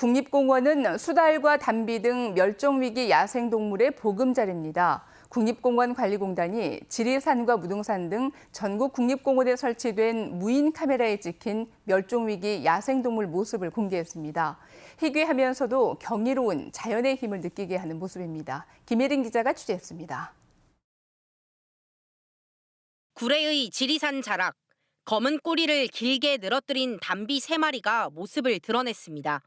국립공원은 수달과 담비 등 멸종위기 야생동물의 보금자리입니다. 국립공원관리공단이 지리산과 무등산 등 전국 국립공원에 설치된 무인 카메라에 찍힌 멸종위기 야생동물 모습을 공개했습니다. 희귀하면서도 경이로운 자연의 힘을 느끼게 하는 모습입니다. 김혜린 기자가 취재했습니다. 구례의 지리산 자락, 검은 꼬리를 길게 늘어뜨린 담비 세 마리가 모습을 드러냈습니다.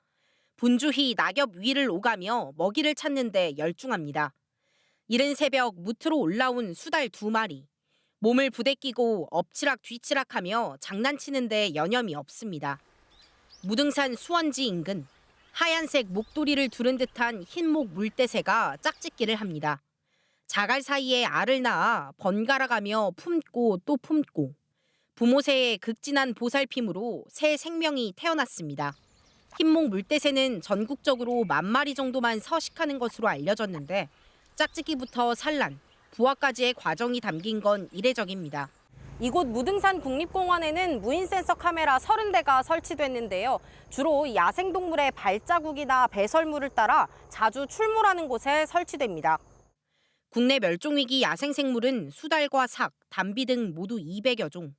분주히 낙엽 위를 오가며 먹이를 찾는 데 열중합니다. 이른 새벽 무트로 올라온 수달 두 마리. 몸을 부대끼고 엎치락 뒤치락하며 장난치는데 여념이 없습니다. 무등산 수원지 인근 하얀색 목도리를 두른 듯한 흰목 물대새가 짝짓기를 합니다. 자갈 사이에 알을 낳아 번갈아가며 품고 또 품고 부모 새의 극진한 보살핌으로 새 생명이 태어났습니다. 흰목 물대새는 전국적으로 만 마리 정도만 서식하는 것으로 알려졌는데 짝짓기부터 산란, 부화까지의 과정이 담긴 건 이례적입니다. 이곳 무등산 국립공원에는 무인 센서 카메라 30대가 설치됐는데요. 주로 야생동물의 발자국이나 배설물을 따라 자주 출몰하는 곳에 설치됩니다. 국내 멸종위기 야생생물은 수달과 삭, 담비 등 모두 200여 종.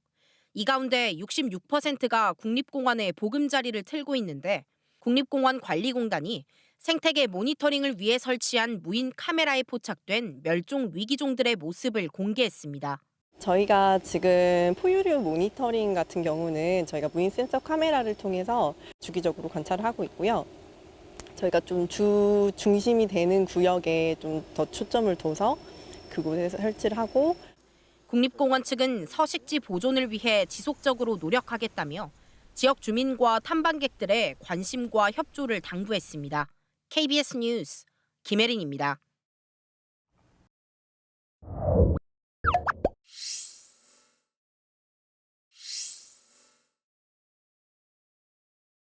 이 가운데 66%가 국립공원에 보금자리를 틀고 있는데 국립공원 관리공단이 생태계 모니터링을 위해 설치한 무인 카메라에 포착된 멸종 위기종들의 모습을 공개했습니다. 저희가 지금 포유류 모니터링 같은 경우는 저희가 무인 센서 카메라를 통해서 주기적으로 관찰을 하고 있고요. 저희가 좀 주 중심이 되는 구역에 좀 더 초점을 둬서 그곳에 설치를 하고 국립공원 측은 서식지 보존을 위해 지속적으로 노력하겠다며 지역 주민과 탐방객들의 관심과 협조를 당부했습니다. KBS 뉴스 김혜린입니다.